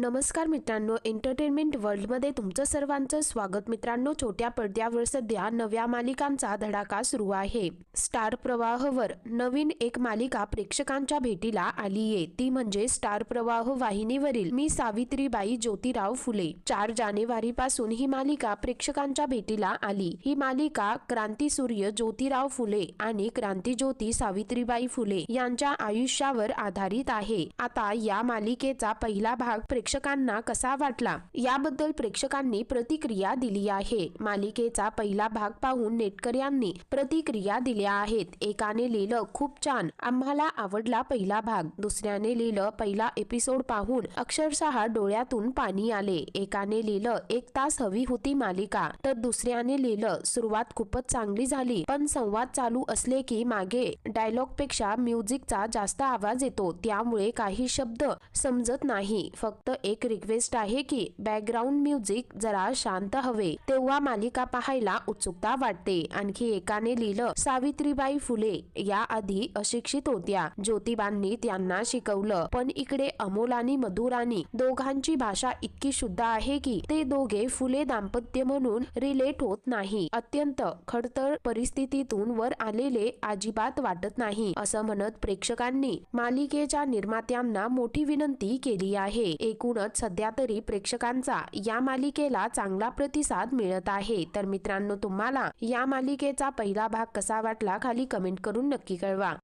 नमस्कार मित्रांनो एंटरटेनमेंट वर्ल्डमध्ये तुमचं सर्वांचं स्वागत. मित्रांनो छोट्या पडद्यावर सध्या नव्या मालिकांचा धडाका सुरू आहे. स्टार प्रवाहवर नवीन एक मालिका प्रेक्षकांच्या भेटीला आलीये. ती म्हणजे स्टार प्रवाह वाहिनीवरील मी सावित्रीबाई ज्योतिराव फुले. चार जानेवारी पासून ही मालिका प्रेक्षकांच्या भेटीला आली. ही मालिका क्रांती सूर्य ज्योतिराव फुले आणि क्रांती ज्योती सावित्रीबाई फुले यांच्या आयुष्यावर आधारित आहे. आता या मालिकेचा पहिला भाग प्रेक्षकांना कसा वाटला? याबद्दल प्रेक्षकांनी प्रतिक्रिया दिली आहे. मालिकेचा पहिला भाग पाहून नेटकऱ्यांनी प्रतिक्रिया दिल्या आहेत. एकाने लिहिलं खूप छान. आम्हाला आवडला पहिला भाग. दुसऱ्याने लिहिलं पहिला एपिसोड पाहून अक्षरशः डोळ्यातून पाणी आले. एकाने लिहिलं एक तास हवी होती मालिका. तर दुसऱ्याने लिहिलं सुरुवात खूपच चांगली झाली पण संवाद चालू असले की मागे डायलॉगपेक्षा म्युझिकचा जास्त आवाज येतो. त्यामुळे काही शब्द समजत नाही. फक्त एक रिक्वेस्ट आहे की बॅकग्राऊंड म्युझिक जरा शांत हवे. तेव्हा मालिका पाहायला उत्सुकता वाटते. आणखी एकाने लिहिलं सावित्रीबाई फुले या आधी अशिक्षित होत्या. ज्योतिबांनी त्यांना शिकवलं. पण इकडे अमोल आणि मधुरानी दोघांची भाषा इतकी शुद्ध आहे की ते दोघे फुले दाम्पत्य म्हणून रिलेट होत नाही. अत्यंत खडतर परिस्थितीतून वर आलेले अजिबात वाटत नाही असं म्हणत प्रेक्षकांनी मालिकेच्या निर्मात्यांना मोठी विनंती केली आहे. एकूणच सध्या तरी प्रेक्षकांचा या मालिकेला चांगला प्रतिसाद मिळत आहे. तर मित्रांनो तुम्हाला या मालिकेचा पहिला भाग कसा वाटला खाली कमेंट करून नक्की कळवा.